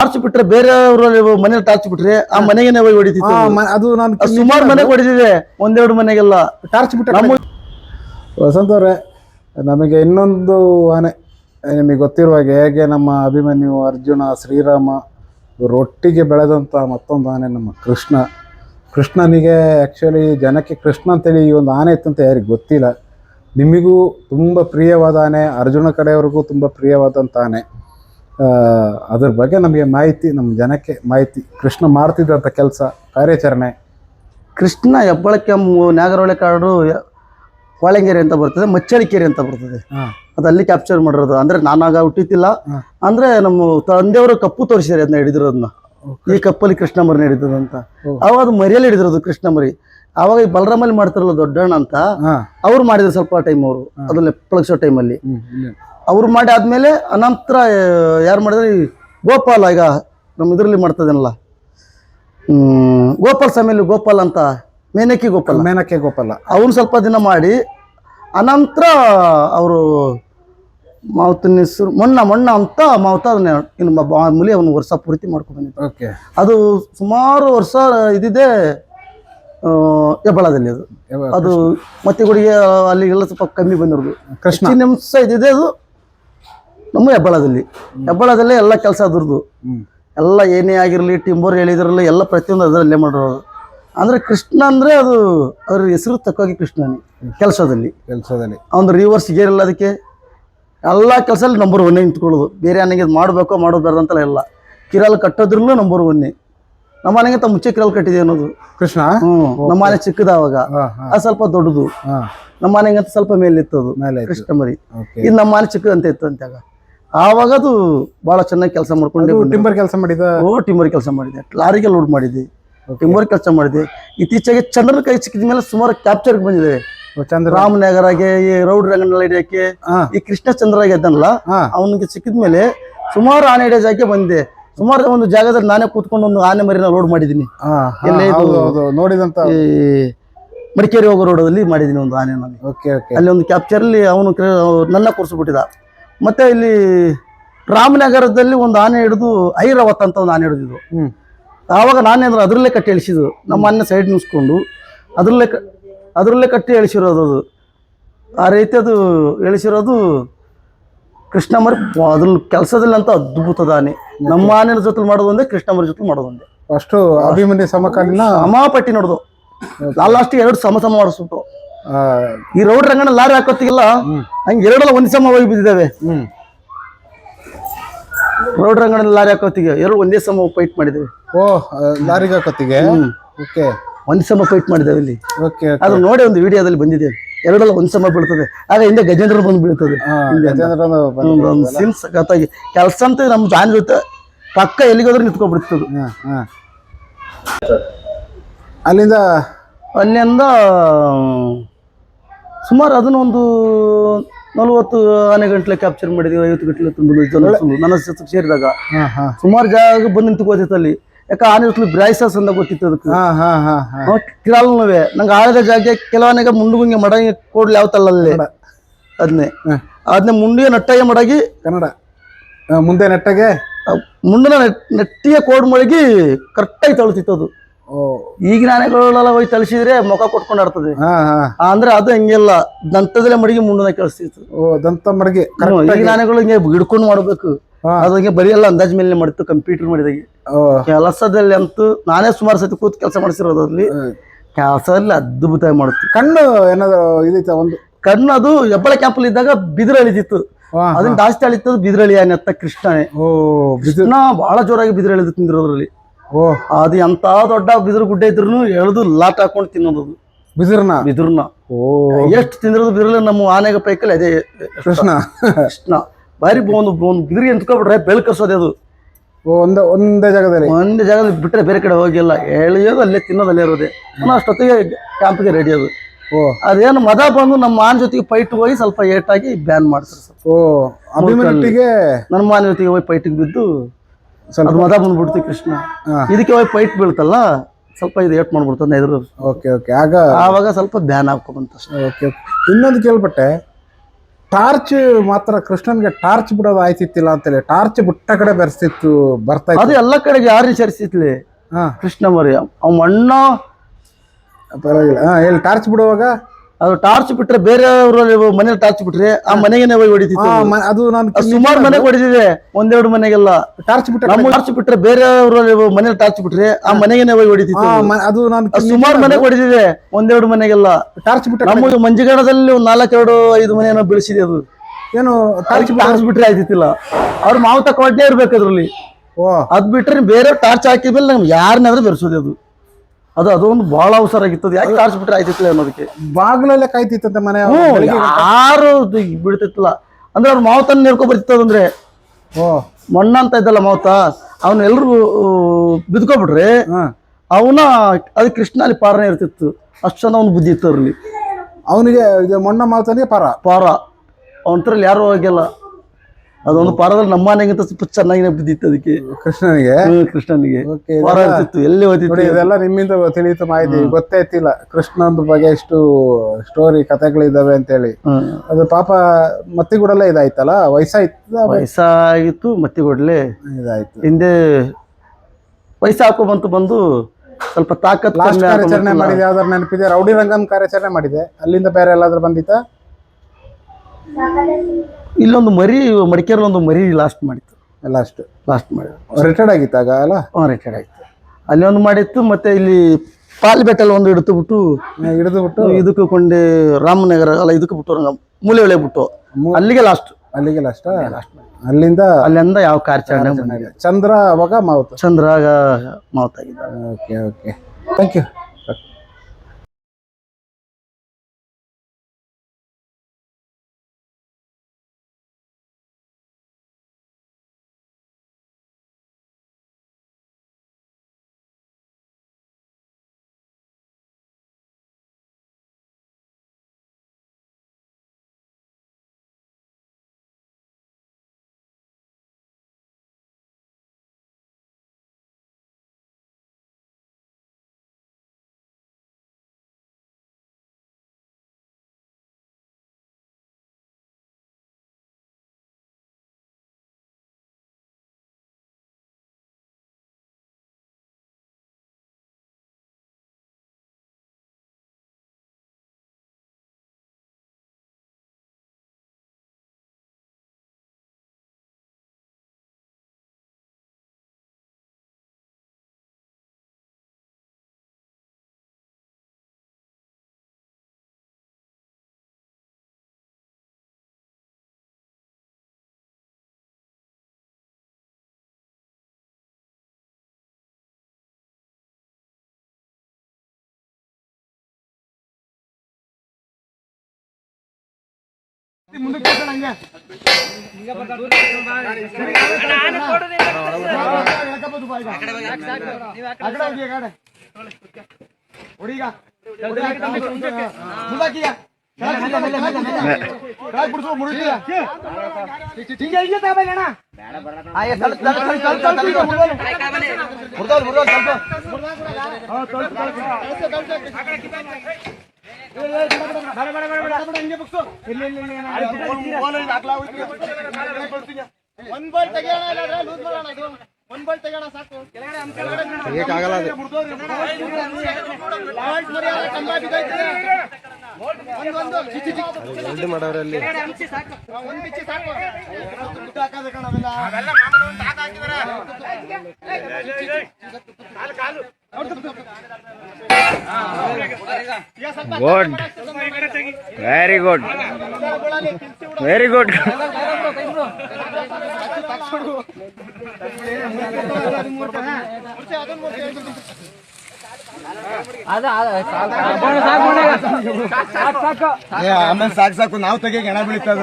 Torch ಬಿಟ್ರೆ ಬೇರೆಯವ್ರ ಮನೇಲಿ ಟಾರ್ಚ್ ಬಿಟ್ರೆ ಆ ಮನೆಗೆ ಹೋಗಿ ಹೊಡಿತಿತ್ತು ಅದು ನಾನು ಸುಮಾರು ಮನೆಗೆ ಹೊಡೆದಿದೆ ಒಂದೆರಡು ಮನೆಗೆಲ್ಲ. ಟಾರ್ಚ್ ಬಿಟ್ರೆ ನಮ್ಮ ವಸಂತ ಅವರೇ ನಮಗೆ ಇನ್ನೊಂದು ಆನೆ ನಿಮಗೆ ಗೊತ್ತಿರುವ ಹಾಗೆ ಹೇಗೆ ನಮ್ಮ ಅಭಿಮನ್ಯು ಅರ್ಜುನ ಶ್ರೀರಾಮ ರೊಟ್ಟಿಗೆ ಬೆಳೆದಂತ ಬೆಳೆದಂಥ ಮತ್ತೊಂದು ಆನೆ ನಮ್ಮ ಕೃಷ್ಣ. ಕೃಷ್ಣನಿಗೆ ಆ್ಯಕ್ಚುಲಿ ಜನಕ್ಕೆ ಕೃಷ್ಣ ಅಂತೇಳಿ ಈ ಒಂದು ಆನೆ ಇತ್ತು ಅಂತ ಯಾರಿಗೆ ಗೊತ್ತಿಲ್ಲ. ನಿಮಗೂ ತುಂಬ ಪ್ರಿಯವಾದ ಆನೆ ಅರ್ಜುನ ಕಡೆಯವ್ರಿಗೂ ತುಂಬ ಪ್ರಿಯವಾದಂಥ ಆನೆ. ಅದ್ರ ಬಗ್ಗೆ ನಮಗೆ ಮಾಹಿತಿ ನಮ್ಮ ಜನಕ್ಕೆ ಮಾಹಿತಿ. ಕೃಷ್ಣ ಮಾಡ್ತಿದ್ದಂಥ ಕೆಲಸ ಕಾರ್ಯಾಚರಣೆ. ಕೃಷ್ಣ ಹೆಬ್ಬಳಕ್ಕೆ ನಾಗರಹೊಳೆ ಕಾಡು ಹೊಳೆಂಗೆರೆ ಅಂತ ಬರ್ತದೆ ಮಚ್ಚಳಿಕೆರೆ ಅಂತ ಬರ್ತದೆ. ಅದು ಅಲ್ಲಿ ಕ್ಯಾಪ್ಚರ್ ಮಾಡಿರೋದು. ಅಂದ್ರೆ ನಾನಾಗ ಹುಟ್ಟಿತಿಲ್ಲ. ಅಂದ್ರೆ ನಮ್ಮ ತಂದೆಯವರು ಕಪ್ಪು ತೋರಿಸಿದ್ದಾರೆ ಅದನ್ನ ಹಿಡಿದಿರೋದನ್ನ ಈ ಕಪ್ಪಲ್ಲಿ ಕೃಷ್ಣ ಮರಿನ ಹಿಡಿದದ ಅಂತ. ಅವಾಗ ಅದು ಮರಿಯಲ್ಲಿ ಹಿಡಿದಿರೋದು ಕೃಷ್ಣ ಮರಿ. ಅವಾಗ ಈ ಬಲರಾಮಲ್ಲಿ ಮಾಡ್ತಾರಲ್ಲ ದೊಡ್ಡಣ್ಣ ಅಂತ ಅವ್ರು ಮಾಡಿದ್ರು ಸ್ವಲ್ಪ ಟೈಮ್ ಅವರು. ಅದನ್ನ ಪಳಗಿಸೋ ಟೈಮಲ್ಲಿ ಅವ್ರು ಮಾಡಿ ಆದಮೇಲೆ ಅನಂತರ ಯಾರು ಮಾಡಿದ್ರೆ ಗೋಪಾಲ ಈಗ ನಮ್ಮ ಇದರಲ್ಲಿ ಮಾಡ್ತದನಲ್ಲ? ಗೋಪಾಲ ಸಮಯಲ್ಲಿ ಗೋಪಾಲ್ ಅಂತ ಮೇನಕಿ ಗೋಪಾಲ. ಮೇನಕ್ಕೆ ಗೋಪಾಲ. ಅವನು ಸ್ವಲ್ಪ ದಿನ ಮಾಡಿ ಅನಂತರ ಅವರು ಮಾವತನ ಹೆಸರು ಮೊನ್ನ ಮೊನ್ನ ಅಂತ ಮಾವತ ಅದನ್ನ ಇನ್ನು ಮುಲಿ ಮಾಮೂಲಿ ಅವನು ವರ್ಷ ಪೂರ್ತಿ ಮಾಡ್ಕೊಂಡು ಓಕೆ. ಅದು ಸುಮಾರು ವರ್ಷ ಇದಿದೆ ಹೆಬ್ಬಳದಲ್ಲಿ ಅದು. ಅದು ಮತ್ತೆ ಗುಡಿಗೆ ಅಲ್ಲಿಗೆಲ್ಲ ಸ್ವಲ್ಪ ಕಮ್ಮಿ ಬಂದಿರೋದು. ಕೃಷ್ಣ. ನಿಮಿಷ ಇದಿದೆ ಅದು. ನಮ್ಮ ಹೆಬ್ಬಳದಲ್ಲಿ. ಹೆಬ್ಬಳದಲ್ಲೇ ಎಲ್ಲ ಕೆಲಸ ಅದ್ರದ್ದು. ಎಲ್ಲ ಏನೇ ಆಗಿರಲಿ ಟಿಂಬೋರ್ ಹೇಳಿದ್ರಲ್ಲ ಎಲ್ಲ ಪ್ರತಿಯೊಂದು ಅದರಲ್ಲೇ ಮಾಡಿರೋದು. ಅಂದ್ರೆ ಕೃಷ್ಣ ಅಂದ್ರೆ ಅದು ಅವ್ರ ಹೆಸರು ತಕ್ಕಾಗಿ ಕೃಷ್ಣನೇ ಕೆಲಸದಲ್ಲಿ. ಕೆಲಸದಲ್ಲಿ. ಅವ್ನು ರಿವರ್ಸ್ ಗೇರ್ ಇಲ್ಲ ಅದಕ್ಕೆ. ಎಲ್ಲ ಕೆಲಸದಲ್ಲಿ ನಂಬರ್ ಒನ್ನೇ ನಿಂತ್ಕೊಳ್ಳೋದು. ಬೇರೆ ನನಗೆ ಇದು ಮಾಡಬೇಕೋ ಮಾಡೋದು ಅಂತಲ್ಲ ಎಲ್ಲ ಕಿರಾಲ್ ಕಟ್ಟೋದ್ರಲ್ಲೂ ನಂಬರ್ ಒನ್ನೇ ನಮ್ಮ ಮನೆಗಿಂತ ಮುಚ್ಚೆ ಕಿರಾಲ್ ಕಟ್ಟಿದೆ ಅನ್ನೋದು? ಕೃಷ್ಣ? ಹ್ಞೂ ನಮ್ಮ ಮನೆ ಚಿಕ್ಕದ ಅವಾಗ ಅದು ಸ್ವಲ್ಪ ದೊಡ್ಡದು. ನಮ್ಮ ಮನೆಗಂತ ಸ್ವಲ್ಪ ಮೇಲೆ ಇತ್ತು ಅದು ಮೇಲೆ ಆಯ್ತು ಕೃಷ್ಣ ಮರಿ ಇದು ನಮ್ಮ ಮನೆ ಚಿಕ್ಕದಂತ ಇತ್ತು ಅಂತಾಗ ಆವಾಗ ಅದು ಭಾಳ ಚೆನ್ನಾಗಿ ಕೆಲಸ ಮಾಡ್ಕೊಂಡು ಟಿಂಬರ್ ಕೆಲಸ ಮಾಡಿದ? ಓ ಟಿಂಬರ್ ಕೆಲಸ ಮಾಡಿದೆ. ಲಾರಿಗೆ ಲೋಡ್ ಮಾಡಿದೆ. ಟಿಂಬರ್ ಕೆಲಸ ಮಾಡಿದೆ. ಇತ್ತೀಚೆಗೆ ಚಂದ್ರನ ಕೈ ಸಿಕ್ಕಿದ ಮೇಲೆ ಸುಮಾರು ಕ್ಯಾಪ್ಚರ್ಗೆ ಬಂದಿದೆ. ರಾಮನಗರಾಗೆ ಈ ರೌಡ್ ರಂಗನ ಹಿಡಿಯಕ್ಕೆ ಈ ಕೃಷ್ಣಚಂದ್ರಾಗೆ ಇದ್ದನಲ್ಲ ಹಾ. ಅವನಿಗೆ ಸಿಕ್ಕಿದ ಮೇಲೆ ಸುಮಾರು ಆನೆ ಹಿಡಿಯೋ ಜಾಗಕ್ಕೆ ಬಂದಿದೆ ಸುಮಾರು ಒಂದು ಜಾಗದಲ್ಲಿ ನಾನೇ ಕೂತ್ಕೊಂಡು ಒಂದು ಆನೆ ಮರಿನ ಲೋಡ್ ಮಾಡಿದ್ದೀನಿ. ನೋಡಿದಂತ ಈ ಮಡಿಕೇರಿ ಹೋಗೋ ರೋಡಲ್ಲಿ ಮಾಡಿದ್ದೀನಿ ಒಂದು ಆನೆ ಅಲ್ಲಿ ಓಕೆ ಓಕೆ ಅಲ್ಲಿ ಒಂದು ಅವನು ನನ್ನ ಕೂರಿಸ್ಬಿಟ್ಟಿದ. ಮತ್ತೆ ಇಲ್ಲಿ ರಾಮನಗರದಲ್ಲಿ ಒಂದು ಆನೆ ಹಿಡಿದು ಐರಾವತ್ ಅಂತ ಒಂದು ಆನೆ ಹಿಡಿದಿದ್ದು. ಆವಾಗ ನಾನೇ ಅಂದ್ರೆ ಅದರಲ್ಲೇ ಕಟ್ಟಿ ಎಳಿಸಿದ್ರು ನಮ್ಮ ಅನ್ನ ಸೈಡ್ ನಿಲ್ಸ್ಕೊಂಡು ಅದರಲ್ಲೇ ಕ ಅದರಲ್ಲೇ ಕಟ್ಟಿ ಎಳಿಸಿರೋದು ಅದು. ಆ ರೀತಿ ಅದು ಎಳಿಸಿರೋದು ಕೃಷ್ಣಮರಿ ಅದ್ರ ಅದ್ರಲ್ಲಿ ಕೆಲಸದಲ್ಲಿ ಅಂತ ಅದ್ಭುತದ ಆನೆ. ನಮ್ಮ ಆನೆ ಜೊತೆ ಮಾಡೋದು ಒಂದೇ ಕೃಷ್ಣ ಜೊತೆ ಮಾಡೋದು ಒಂದೇ. ಅಷ್ಟು ಅಭಿಮನ್ಯ ಸಮಕಾಲೀನ ಅಮಾಪಟ್ಟಿ ನೋಡ್ದು. ಲಾಸ್ಟ್ ಎರಡು ಸಮ ಸಮ ಮಾಡಿಸ್ಬಿಟ್ಟು ಈ ರೌಡ್ ರಂಗನ ಲಾರಿ ಹಾಕೋತ್ತಿಗೆಲ್ಲ ಹಂಗೆ ಎರಡಲ್ಲ ಒಂದ್ ಸಮ ಹೋಗಿ ಬಿದ್ದಿದ್ದಾವೆ. ರೌಡ್ ರಂಗನ ಲಾರಿ ಹಾಕೋತ್ತಿಗೆ ಎರಡು ಒಂದೇ ಸಮ ಫೈಟ್ ಮಾಡಿದ್ದೇವೆ. ಓ ಲಾರಿ ಲಾರಿಗೆ ಕತ್ತಿಗೆ ಓಕೆ. ಒಂದ್ ಸಮ ಫೈಟ್ ಮಾಡಿದ್ದೇವೆ ಇಲ್ಲಿ. ಓಕೆ ಅದು ನೋಡಿ ಒಂದು ವಿಡಿಯೋದಲ್ಲಿ ಬಂದಿದೆ. ಎರಡಲ್ಲ ಒಂದ್ ಸಮ ಬೀಳ್ತದೆ. ಆಗ ಹಿಂದೆ ಗಜೇಂದ್ರ ಬಂದು ಬೀಳ್ತದೆ. ಸಿನ್ಸ್ ಸಖತ್ತಾಗಿ ಕೆಲಸ ಅಂತ ನಮ್ಮ ಜಾನ್ ಜೊತೆ ಪಕ್ಕ ಎಲ್ಲಿಗಾದ್ರೂ ನಿಂತ್ಕೊಂಡ್ಬಿಡ್ತದೆ ಅಲ್ಲಿಂದ ಅಲ್ಲಿಂದ ಸುಮಾರು ಅದನ್ನ ಒಂದು ನಲವತ್ತು ಆನೆ ಗಂಟ್ಲೆ ಕ್ಯಾಪ್ಚರ್ ಮಾಡಿದೀವಿ ಐವತ್ತು ಗಂಟಲೆ ತುಂಬ ನನ್ನ ಜೊತೆ ಸೇರಿದಾಗ. ಹಾ ಹಾ. ಸುಮಾರು ಜಾಗ ಬಂದು ನಿಂತ್ಕೋತಿತ್ತು ಅಲ್ಲಿ ಯಾಕೆ ಆನೆ ಹೊತ್ತು ಬ್ರಾಯ್ಸಸ್ ಅಂತ ಗೊತ್ತಿತ್ತು ಅದಕ್ಕೆ. ಹಾ ಹಾ ಹಾ ಹಾ. ಕಿರಾಲ್ನುವೆ. ನಂಗೆ ಆಳದ ಜಾಗ ಮುಂಡು ಮುಂಡುಗುಂಗೆ ಮಡಂಗೆ ಕೊಡ್ಲಿ ಯಾವತ್ತಲ್ಲ ಅಲ್ಲಿ ಕನ್ನಡ. ಅದನ್ನೇ. ಅದನ್ನೇ ಮುಂಡಿಗೆ ನಟ್ಟಾಗೆ ಮಡಗಿ ಕನ್ನಡ. ಮುಂದೆ ನೆಟ್ಟಗೆ? ಮುಂಡನ ನೆಟ್- ನೆಟ್ಟಿಗೆ ಕೋಡ್ ಮಳಗಿ ಕರೆಕ್ಟಾಗಿ ತಳ್ತಿತ್ತು ಅದು. ಈಗಿನ ಆನೆಗಳೆಲ್ಲ ಹೋಗಿ ತಲಸಿದ್ರೆ ಮುಖ ಕೊಟ್ಕೊಂಡು ಆಡ್ತದೆ ಅಂದ್ರೆ ಅದು ಹಂಗೆಲ್ಲ. ದಂತದಲ್ಲೇ ಮಡಿಗೆ ಮುಂಡನ ಕೆಲಸಿತ್ತು. ಓ ದಂತ ಮಡಿಗೆ. ಈಗಿನ ಆನೆಗಳು ಹಿಂಗೆ ಹಿಡ್ಕೊಂಡು ಮಾಡ್ಬೇಕು. ಹಾ. ಅದು ಬರೀ ಎಲ್ಲ ಅಂದಾಜ್ ಮೇಲೆ ಮಾಡಿತ್ತು ಕಂಪ್ಯೂಟರ್ ಮಾಡಿದಾಗೆ. ಕೆಲಸದಲ್ಲಿ ಅಂತೂ ನಾನೇ ಸುಮಾರು ಸತಿ ಕೂತ್ ಕೆಲಸ ಮಾಡಿಸಿರೋದು ಅಲ್ಲಿ. ಕೆಲಸದಲ್ಲಿ ಅದ್ಭುತ ಮಾಡುತ್ತೆ ಕಣ್ಣು ಏನಾದ್ರು ಇದೈತ ಒಂದು? ಕಣ್ಣು ಅದು ಹೆಬ್ಬಳ ಕ್ಯಾಂಪಲ್ಲಿ ಇದ್ದಾಗ ಬಿದಿರು ಅಳಿದಿತ್ತು ಅದನ್ನ ಜಾಸ್ತಿ ಅಳಿತದ ಬಿದಿರಳಿ ಆನೆ ಅತ್ತ ಕೃಷ್ಣನೇ ಓ ಬಿದು ಕೃಷ್ಣ ಬಹಳ ಜೋರಾಗಿ ಬಿದಿರು ಎಳೆದು ತಿಂದಿರೋದ್ರಲ್ಲಿ. ಓ. ಅದು ಎಂತ ದೊಡ್ಡ ಬಿದಿರು ಗುಡ್ಡ ಇದ್ರು ಎಳ್ದು ಲಾಟ್ ಹಾಕೊಂಡು ತಿನ್ನೋದು ಬಿದಿರ್ನ ಬಿದಿರ್ನ ಓ. ಎಷ್ಟು ತಿಂದಿರೋದು ಬಿದಿರಲ್ಲ ನಮ್ಮ ಆನೆಗ ಪೈಕಲ್ಲಿ ಅದೇ ಕೃಷ್ಣ. ಕೃಷ್ಣ. ಬಾರಿ ಒಂದು ಒಂದು ಬಿದಿರಿ ಎಂತ್ಕೊಬಿಟ್ರೆ ಬೆಳ್ಕರ್ಸೋದೆ ಅದು. ಒಂದೇ ಒಂದ ಜಾಗದಲ್ಲಿ? ಒಂದೇ ಜಾಗದಲ್ಲಿ ಬಿಟ್ಟರೆ ಬೇರೆ ಕಡೆ ಹೋಗಿಲ್ಲ. ಎಳೆಯೋದು ಅಲ್ಲೇ ತಿನ್ನೋದು ಅಲ್ಲೇ ಇರೋದೆ ಅಷ್ಟೊತ್ತಿಗೆ ಕ್ಯಾಂಪ್ಗೆ ರೆಡಿ ಅದು. ಓ. ಅದೇನು ಮದ ಬಂದು ನಮ್ಮ ಮಾನ ಜೊತೆಗೆ ಫೈಟ್ ಹೋಗಿ ಸ್ವಲ್ಪ ಏಟಾಗಿ ಬ್ಯಾನ್ ಮಾಡ್ತಾರೆ ಸರ್. ಓ ಅಭಿಮಾನಿಗೆ ನನ್ನ ಮಾನ ಜೊತೆಗೆ ಹೋಗಿ ಪೈಟಿಗೆ ಬಿದ್ದು ಸ್ವಲ್ಪ ಮದ ಬಂದ್ಬಿಡ್ತಿ ಕೃಷ್ಣ. ಇದಕ್ಕೆ ಹೋಗಿ ಪೈಟ್ ಬೀಳ್ತಲ್ಲ ಸ್ವಲ್ಪ ಇದು ಏಟ್ ಮಾಡ್ಬಿಡ್ತಾನೆ ಎದುರು. Okay okay. ಆಗ ಆವಾಗ ಸ್ವಲ್ಪ ಧ್ಯಾನ ಹಾಕೊಂಬಂತ ಓಕೆ ಇನ್ನೊಂದು ಕೇಳ್ಬಿಟ್ಟೆ ಟಾರ್ಚ್ ಮಾತ್ರ ಕೃಷ್ಣನ್ಗೆ ಟಾರ್ಚ್ ಬಿಡೋದು ಆಯ್ತಿತ್ತಿಲ್ಲ ಅಂತೇಳಿ ಟಾರ್ಚ್ ಬಿಟ್ಟ ಕಡೆ ಬೆರೆಸ್ತಿತ್ತು ಬರ್ತಾ ಅದು ಎಲ್ಲ ಕಡೆಗೆ ಯಾರು ಸರಿಸಿತ್ಲಿ ಹಾ. ಕೃಷ್ಣ ಮರಿ. ಅವ್ ಮಣ್ಣ ಪರವಾಗಿಲ್ಲ. ಹಾ ಹೇಳಿ ಟಾರ್ಚ್ ಬಿಡುವಾಗ ಅದು ಟಾರ್ಚ್ ಬಿಟ್ರೆ ಬೇರೆ ಮನೇಲಿ ಟಾರ್ಚ್ ಬಿಟ್ರೆ ಆ ಮನೆಗೆ ಹೋಗಿ ಹೊಡಿತಿತ್ತು ಅದು. ನಾನು ಸುಮಾರು ಮನೆಗೆ ಹೊಡಿತಿದೆ ಒಂದೆರಡು ಮನೆಗೆಲ್ಲ. ಟಾರ್ಚ್ ಬಿಟ್ಟರೆ ನಮ್ಮ ಟಾರ್ಚ್ ಬಿಟ್ರೆ ಬೇರೆ ಮನೇಲಿ ಟಾರ್ಚ್ ಬಿಟ್ರೆ ಆ ಮನೆಗೆ ಹೋಗಿ ಹೊಡಿತಿತ್ತು ಅದು. ನಾನು ಸುಮಾರು ಮನೆಗೆ ಹೊಡಿತಿದೆ ಒಂದೆರಡು ಮನೆಗೆಲ್ಲ. ಟಾರ್ಚ್ ಬಿಟ್ಟ ನಮ್ಮ ಮಂಜುಗಣದಲ್ಲಿ ಒಂದು ನಾಲ್ಕೆರಡು ಐದು ಮನೆಯನ್ನು ಬೆಳೆಸಿದೆ ಅದು. ಏನು ಟಾರ್ಚ್ ಟಾರ್ಚ್ ಬಿಟ್ರೆ ಆಯ್ತಿತ್ತಿಲ್ಲ. ಅವ್ರ ಮಾವು ತಕೊಂಡೇ ಇರ್ಬೇಕು ಅದ್ರಲ್ಲಿ. ಅದ್ ಬಿಟ್ರೆ ಬೇರೆ ಟಾರ್ಚ್ ಹಾಕಿದ್ಮೇಲೆ ನಮ್ಗೆ ಯಾರನ್ನಾದ್ರೂ ಬೆರೆಸೋದು ಅದು. ಅದು ಅದೊಂದು ಬಹಳ ಅವಸರ ಆಗಿತ್ತು ಯಾಕೆ ಟಾರ್ಚ್ ಬಿಟ್ರೆ ಆಯ್ತಿತ್ತಿಲ್ಲ ಅನ್ನೋದಕ್ಕೆ? ಬಾಗ್ಲಲ್ಲೇ ಕಾಯ್ತಿತ್ತಂತೆ ಮನೆ ಹ್ಞೂ ಬೆಳಿಗ್ಗೆ ಯಾರು ಬಿಡ್ತಿತ್ತಲ್ಲ. ಅಂದ್ರೆ ಅವ್ರ ಮಾವತನ ನೇರ್ಕೊ ಬರ್ತಿತ್ತು ಅಂದ್ರೆ ಓ. ಮಣ್ಣ ಅಂತ ಇದ್ದಲ್ಲ ಮಾವತ ಅವನ್ನ ಎಲ್ರು ಬಿದ್ಕೊಬಿಟ್ರಿ ಅವನ ಅದು ಕೃಷ್ಣ ಅಲ್ಲಿ ಪಾರನೇ ಇರ್ತಿತ್ತು. ಅಷ್ಟು ಚಂದ ಅವ್ನ ಬುದ್ಧಿ ಇತ್ತು ಅವನಿಗೆ ಇದು ಮೊಣ್ಣ ಪಾರ ಪಾರ. ಪಾರ. ಅವನ ಯಾರು ಹೋಗಿಲ್ಲ. ಅದೊಂದು ಪಾರದಲ್ಲಿ ನಮ್ಮ ಮನೆಗಿಂತ ಸ್ವಲ್ಪ ಚೆನ್ನಾಗಿ ಬಿದ್ದಿತ್ತು ಅದಕ್ಕೆ. ಕೃಷ್ಣನಿಗೆ. ಹ್ಮ್, ಕೃಷ್ಣನಿಗೆ. ಓಕೆ ಪಾರ ಇರ್ತಿತ್ತು ಎಲ್ಲಿ ನೋಡಿ ಇದೆಲ್ಲ ನಿಮ್ಮಿಂದ ತಿಳಿಯಿತು ಮಾಹಿತಿ. ಗೊತ್ತೇ ಇತ್ತಿಲ್ಲ. ಕೃಷ್ಣನ ಬಗ್ಗೆ ಎಷ್ಟು ಸ್ಟೋರಿ ಕಥೆಗಳಿದಾವೆ ಅಂತೇಳಿ. ಹೇಳಿ ಅದು ಪಾಪ ಮತ್ತಿಗೂಡಲ್ಲ ಇದಾಯ್ತಲ್ಲ? ವಯಸ್ಸಾಯ್ತು ವಯಸ್ಸಾಗಿತ್ತು ಮತ್ತೆ ಕೊಡ್ಲೆ ಇದಾಯ್ತು. ಹಿಂದೆ ವಯಸ್ಸು ಬಂತು ಬಂದು ಸ್ವಲ್ಪ ತಾಕತ್ ಲಾಸ್ಟ್ ಕಮ್ಮಿ ಕಾರ್ಯಾಚರಣೆ. ಮಾಡಿದೆ ಯಾವ್ದಾರು ನೆನಪಿದೆ ರೌಡಿ ರಂಗನ್ ಕಾರ್ಯಾಚರಣೆ ಮಾಡಿದೆ. ಅಲ್ಲಿಂದ ಬೇರೆ ಎಲ್ಲಾದ್ರೂ ಬಂದಿತ್ತ? ಇಲ್ಲೊಂದು ಮರಿ ಮಡಿಕೇರಿ ಒಂದು ಮರಿ ಲಾಸ್ಟ್ ಮಾಡಿತ್ತು. ಲಾಸ್ಟ್ ಲಾಸ್ಟ್ ಮಾಡಿ ರಿಟೈರ್ಡ್ ಆಗಿತ್ತಾಗ ಅಲ್ಲ? ಹ್ಞೂ ರಿಟೈರ್ಡ್ ಆಗಿತ್ತು. ಅಲ್ಲಿ ಒಂದು ಮಾಡಿತ್ತು ಮತ್ತೆ ಇಲ್ಲಿ ಪಾಲ್ ಬೆಟ್ಟಲ್ಲಿ ಒಂದು ಹಿಡಿದು ಬಿಟ್ಟು ಹಿಡಿದು ಬಿಟ್ಟು ಇದಕ್ಕೆ ಕೊಂಡೆ ರಾಮನಗರ ಅಲ್ಲ ಇದಕ್ಕೆ ಬಿಟ್ಟು ಮೂಲೆ ಒಳ್ಳೆ ಬಿಟ್ಟು ಅಲ್ಲಿಗೆ ಲಾಸ್ಟ್ ಅಲ್ಲಿಗೆ ಲಾಸ್ಟ್ ಅಲ್ಲಿಂದ ಅಲ್ಲಿಂದ ಯಾವ ಕಾರ್ಯಾಚರಣೆ. ಚಂದ್ರ ಅವಾಗ ಚಂದ್ರ ಆಗ ಮಾತಾಗಿದ್ದ ಓಕೆ ಓಕೆ ಥ್ಯಾಂಕ್ ಯು ಬೇಡ ಬೇಡ ಬೇಡ ಒಂದ್ ಬಾಲ್ ತೆಗಿಯೋಣ ಇಲ್ಲಾಂದ್ರೆ ಲೂಸ್ ಮಾಡೋಣ ಇದು. ಒಂದ್ ಬಾಲ್ ತೆಗಿಯೋಣ ಸಾಕು. ಬಾಲ್ ಮರ್ಯಾದೆ ಕಂಬ ಬಿದ್ದೈತೆ. ಒಂದ್ ಬಿಚ್ಚಿ ಸಾಕು. ದುಡ್ಡು ಹಾಕೋದು ಕಣ ಅವೆಲ್ಲ. ಈಗ ಸ್ವಲ್ಪ ವೆರಿ ಗುಡ್ ಗೋಳಲ್ಲಿ ಕಿಲ್ಸಿ ಬಿಡು. ವೆರಿ ಗುಡ್ ಮುರ್ಚೆ ಅದನ್ನ ಮುರ್ಚೆ ಹೇಳ್ತೀನಿ. ಆಮೇಲೆ ಸಾಕು ಸಾಕು ನಾವು ತೆಗಿಯಕ್ಕೆ ಹೆಣ ಬೀಳ್ತದ